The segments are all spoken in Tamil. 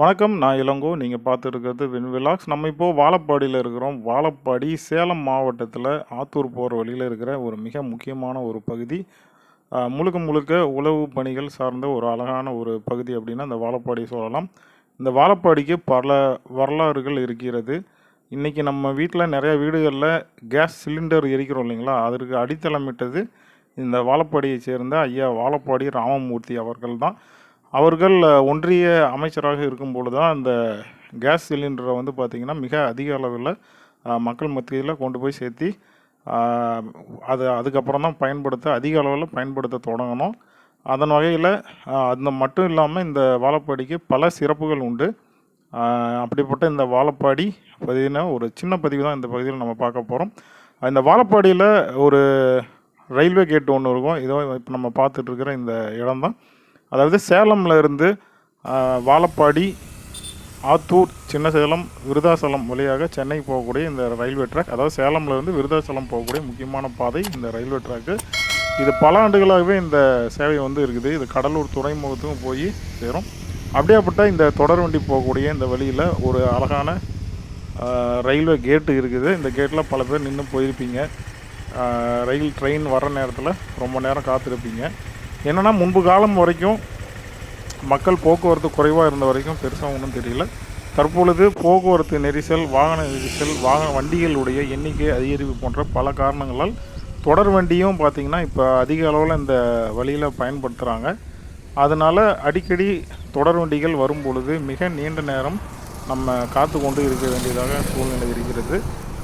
வணக்கம் நான் இளங்கோ. நீங்கள் பார்த்துருக்கிறது வின் விலாக்ஸ். நம்ம இப்போது வாழப்பாடியில் இருக்கிறோம். வாழப்பாடி சேலம் மாவட்டத்தில் ஆத்தூர் போகிற வழியில் இருக்கிற ஒரு மிக முக்கியமான ஒரு பகுதி. முழுக்க முழுக்க உழவு பணிகள் சார்ந்த ஒரு அழகான ஒரு பகுதி அப்படின்னா இந்த வாழப்பாடி சொல்லலாம். இந்த வாழப்பாடிக்கு பல வரலாறுகள் இருக்கிறது. இன்றைக்கி நம்ம வீட்டில் நிறைய வீடுகளில் கேஸ் சிலிண்டர் எரிக்கிறோம் இல்லைங்களா? அதற்கு அடித்தளமிட்டது இந்த வாழப்பாடியை சேர்ந்த ஐயா வாழப்பாடி ராமமூர்த்தி அவர்கள் தான். அவர்கள் ஒன்றிய அமைச்சராக இருக்கும் பொழுது தான் அந்த கேஸ் சிலிண்டரை வந்து பார்த்திங்கன்னா மிக அதிக அளவில் மக்கள் மத்தியில் கொண்டு போய் சேர்த்தி அது அதுக்கப்புறம் தான் பயன்படுத்த அதிக அளவில் பயன்படுத்த தொடங்கணும். அதன் வகையில் அந்த மட்டும் இல்லாமல் இந்த வாழப்பாடிக்கு பல சிறப்புகள் உண்டு. அப்படிப்பட்ட இந்த வாழப்பாடி பதினா ஒரு சின்ன பதிவு தான் இந்த பகுதியில் நம்ம பார்க்க போகிறோம் இந்த வாழப்பாடியில் ஒரு ரயில்வே கேட் ஒன்று இருக்கும். இதோ இப்போ நம்ம பார்த்துட்ருக்கிற இந்த இடம் தான் அதாவது சேலம்ல இருந்து வாழப்பாடி ஆத்தூர் சின்ன சேலம் விருதாசலம் வழியாக சென்னை போகக்கூடிய இந்த ரயில்வே ட்ராக் அதாவது சேலம்லேருந்து விருதாசலம் போகக்கூடிய முக்கியமான பாதை இந்த ரயில்வே ட்ராக்கு. இது பல ஆண்டுகளாகவே இந்த சேவை வந்து இருக்குது. இது கடலூர் துறைமுகத்துக்கும் போய் சேரும். அப்படியேப்பட்ட இந்த தொடர் வண்டி போகக்கூடிய இந்த வழியில் ஒரு அழகான ரயில்வே கேட்டு இருக்குது. இந்த கேட்டில் பல பேர் நின்று போயிருப்பீங்க. ரயில் ட்ரெயின் வர நேரத்தில் ரொம்ப நேரம் காத்திருப்பீங்க. என்னென்னா முன்பு காலம் வரைக்கும் மக்கள் போக்குவரத்து குறைவாக இருந்த வரைக்கும் பெருசாக ஒன்றும் தெரியல. தற்பொழுது போக்குவரத்து நெரிசல் வாகன நெரிசல் வாகன வண்டிகளுடைய எண்ணிக்கை அதிகரிப்பு போன்ற பல காரணங்களால் தொடர் வண்டியும் பார்த்திங்கன்னா இப்போ அதிக அளவில் இந்த வழியில் பயன்படுத்துகிறாங்க அதனால் அடிக்கடி தொடர் வண்டிகள் வரும் பொழுது மிக நீண்ட நேரம் நம்ம காத்து கொண்டு இருக்க வேண்டியதாக சூழ்நிலை இருக்கிறது.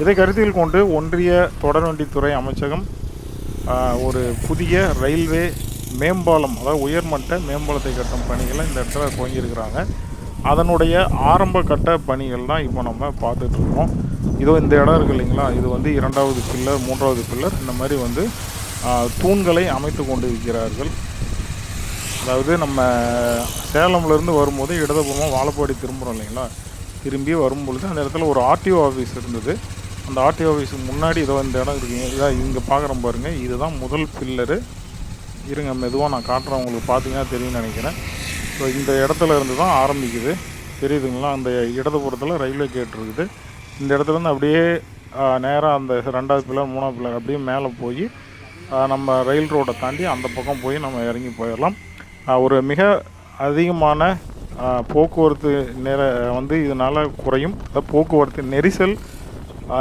இதை கருத்தில் கொண்டு ஒன்றிய தொடர்வண்டித்துறை அமைச்சகம் ஒரு புதிய ரயில்வே மேம்பாலம் அதாவது உயர்மட்ட மேம்பாலத்தை கட்டும் பணிகளை இந்த இடத்துல துவங்கியிருக்கிறாங்க. அதனுடைய ஆரம்ப கட்ட பணிகள் தான் இப்போ நம்ம பார்த்துட்ருக்கோம். இதோ இந்த இடம் இருக்கு இல்லைங்களா? இது வந்து இரண்டாவது பில்லர் மூன்றாவது பில்லர் இந்த மாதிரி வந்து தூண்களை அமைத்து கொண்டு இருக்கிறார்கள் அதாவது நம்ம சேலம்லேருந்து வரும்போது இடதுபுறமாக வாழப்பாடி திரும்புகிறோம் இல்லைங்களா? திரும்பி வரும்பொழுது அந்த இடத்துல ஒரு ஆர்டிஓ ஆஃபீஸ் இருந்தது. அந்த ஆர்டிஓ ஆஃபீஸுக்கு முன்னாடி இதோ இந்த இடம் இருக்குங்க இதான் இங்கே பார்க்குறோம் பாருங்கள் இதுதான் முதல் பில்லரு இருங்க மெதுவாக நான் காட்டுறேன் உங்களுக்கு பார்த்தீங்கன்னா தெரியும்னு நினைக்கிறேன். ஸோ இந்த இடத்துல இருந்து தான் ஆரம்பிக்குது. தெரியுதுங்களா? அந்த இடதுபுறத்தில் ரயில்வே கேட் இருக்குது. இந்த இடத்துலேருந்து அப்படியே நேராக அந்த ரெண்டாவது பிள்ளை மூணாவது பிள்ளை அப்படியே மேலே போய் நம்ம ரயில் ரோடை தாண்டி அந்த பக்கம் போய் நம்ம இறங்கி போயிடலாம். ஒரு மிக அதிகமான போக்குவரத்து நேர வந்து இதனால் குறையும். அதாவது போக்குவரத்து நெரிசல்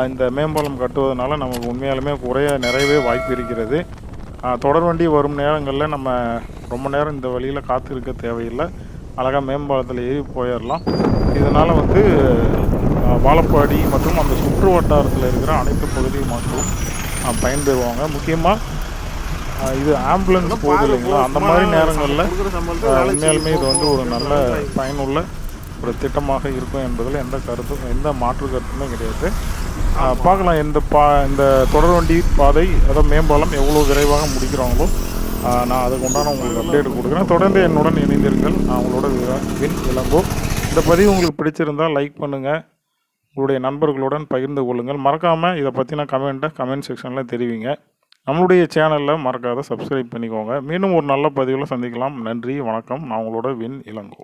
இந்த மேம்பாலம் கட்டுவதனால நமக்கு உண்மையாலுமே குறைய நிறையவே வாய்ப்பு இருக்கிறது. தொடர் வண்டி வரும் நேரங்களில் நம்ம ரொம்ப நேரம் இந்த வழியில் காத்திருக்க தேவையில்லை. அழகாக மேம்பாலத்தில் ஏறி போயிடலாம் இதனால் வந்து வாழப்பாடி மற்றும் அந்த சுற்று வட்டாரத்தில் இருக்கிற அனைத்து பகுதி மக்களும் பயன்பெறுவாங்க. முக்கியமாக இது ஆம்புலன்ஸ் போகுது இல்லைங்களா? அந்த மாதிரி நேரங்களில் உண்மையாலுமே இது வந்து ஒரு நல்ல பயனுள்ள ஒரு திட்டமாக இருக்கும் என்பதில் எந்த கருத்தும் எந்த மாற்று கருத்துமே கிடையாது. பார்க்கலாம். இந்த பா இந்த தொடர்வண்டி பாதை அதாவது மேம்பாலம் எவ்வளோ விரைவாக முடிக்கிறாங்களோ நான் அதுக்கு உண்டான உங்களுக்கு அப்டேட் கொடுக்குறேன். தொடர்ந்து என்னுடன் இணைந்திருங்கள். நான் உங்களோட வின் இளங்கோ இந்த பதிவு உங்களுக்கு பிடிச்சிருந்தால் லைக் பண்ணுங்கள் உங்களுடைய நண்பர்களுடன் பகிர்ந்து கொள்ளுங்கள். மறக்காமல் இதை பற்றின கமெண்ட்டை கமெண்ட் செக்ஷனில் தெரிவிங்க. நம்மளுடைய சேனலில் மறக்காத சப்ஸ்கிரைப் பண்ணிக்கோங்க. மீண்டும் ஒரு நல்ல பதிவில் சந்திக்கலாம். நன்றி வணக்கம். நான் உங்களோட வின் இளங்கோ.